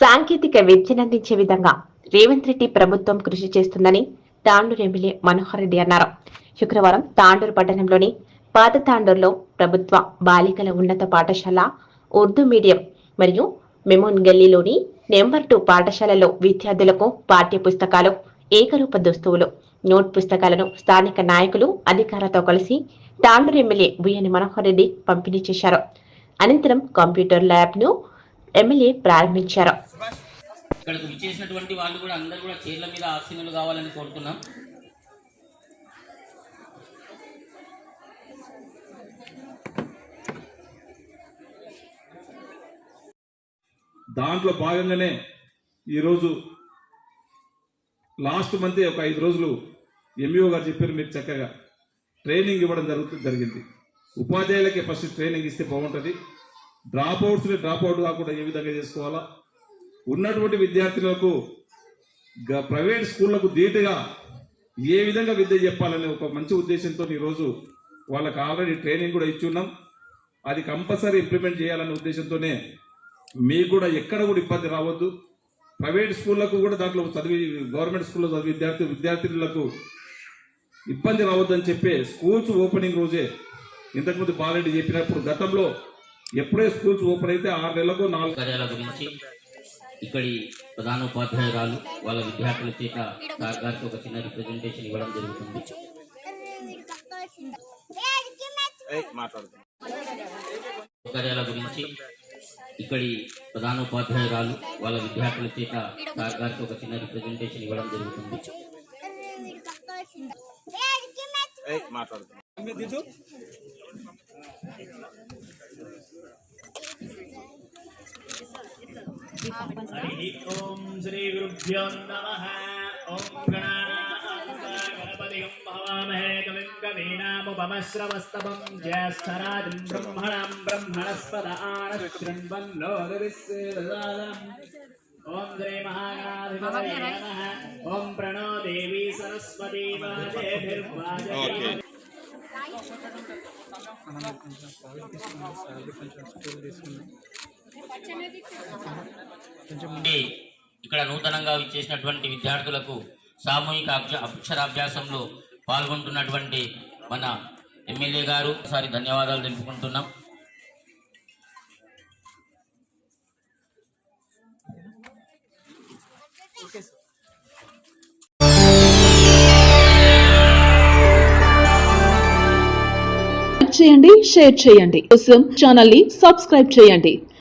సాంకేతిక విద్యనందించే విధంగా రేవంత్ రెడ్డి ప్రభుత్వం కృషి చేస్తుందని తాండూరు ఎమ్మెల్యే మనోహర్ రెడ్డి అన్నారు. శుక్రవారం తాండూరు పట్టణంలోని పాత తాండూరులో ప్రభుత్వ బాలికల ఉన్నత పాఠశాల ఉర్దూ మీడియం మరియు మెమోన్ గల్లీలోని నెంబర్ టూ పాఠశాలలో విద్యార్థులకు పాఠ్య పుస్తకాలు ఏకరూప దుస్తువులు నోట్ పుస్తకాలను స్థానిక నాయకులు అధికారులతో కలిసి తాండూరు ఎమ్మెల్యే బుయ్యని మనోహర్ రెడ్డి పంపిణీ చేశారు. అనంతరం కంప్యూటర్ ల్యాబ్ను ఎమ్మెల్యే ప్రారంభించారు. ఇక్కడికి విచ్చేసినటువంటి వాళ్ళు కూడా అందరూ కూడా చీరల మీద ఆసీనులు కావాలని కోరుతున్నాం. దాంట్లో భాగంగానే ఈరోజు లాస్ట్ మంత్ ఒక ఐదు రోజులు ఎంఈఓ గారు చెప్పారు మీరు చక్కగా. ట్రైనింగ్ ఇవ్వడం జరుగుతుంది జరిగింది. ఉపాధ్యాయులకి ఫస్ట్ ట్రైనింగ్ ఇస్తే బాగుంటుంది. డ్రాప్ అవుట్స్ని డ్రాప్ అవుట్ కాకుండా ఏ విధంగా చేసుకోవాలా? ఉన్నటువంటి విద్యార్థులకు గ- ప్రైవేట్ స్కూళ్ళకు ధీటుగా ఏ విధంగా విద్య చెప్పాలనే ఒక మంచి ఉద్దేశంతో ఈరోజు వాళ్ళకి ఆల్రెడీ ట్రైనింగ్ కూడా ఇచ్చున్నాం అది కంపల్సరీ ఇంప్లిమెంట్ చేయాలనే ఉద్దేశంతోనే మీకు కూడా ఎక్కడ కూడా ఇబ్బంది రావద్దు. ప్రైవేట్ స్కూళ్ళకు కూడా దాంట్లో చదివి గవర్నమెంట్ స్కూల్లో చదివి విద్యార్థి విద్యార్థులకు ఇబ్బంది రావద్దని చెప్పే స్కూల్స్ ఓపెనింగ్ రోజే ఇంతకుముందు బాలరెడ్డి చెప్పినప్పుడు గతంలో ఎప్పుడే స్కూల్స్ ఓపెన్ అయితే ఆరు నెలలకు నాలుగు కార్యాల గురించి ఇక్కడి ప్రధానోపాధ్యాయురాలు వాళ్ళ విద్యార్థుల చేత సార్ గారికి ఒక చిన్న రిప్రజెంటేషన్ ఇవ్వడం జరుగుతుంది కార్యాల గురించి ఇక్కడి ప్రధానోపాధ్యాయురాలు వాళ్ళ విద్యార్థుల చేత సార్ గారికి ఒక చిన్న రిప్రజెంటేషన్ ఇవ్వడం జరుగుతుంది ఓం శ్రీ గురుభ్యో నమ ఓం గణపతిం భవామహే కవిం కవీనాముపమశ్రవస్తవం జ్యేష్ఠరాజం బ్రహ్మణాం బ్రహ్మణస్పద ఆనశృణ్వన్నోదవిశ్వేదసాదం ఓం శ్రీ మహాగణాధిపతయే నమః ఓం ప్రణో దేవీ సరస్వతీ వాజేభిర్వాజే అంటే ఇక్కడ నూతనంగా చేసినటువంటి విద్యార్థులకు సామూహిక అక్షరాభ్యాసంలో పాల్గొంటున్నటువంటి మన ఎమ్మెల్యే గారు ఒకసారి ధన్యవాదాలు తెలుపుకుంటున్నాం. చేయండి షేర్ చేయండి. కోసం ఛానల్ని సబ్స్క్రైబ్ చేయండి.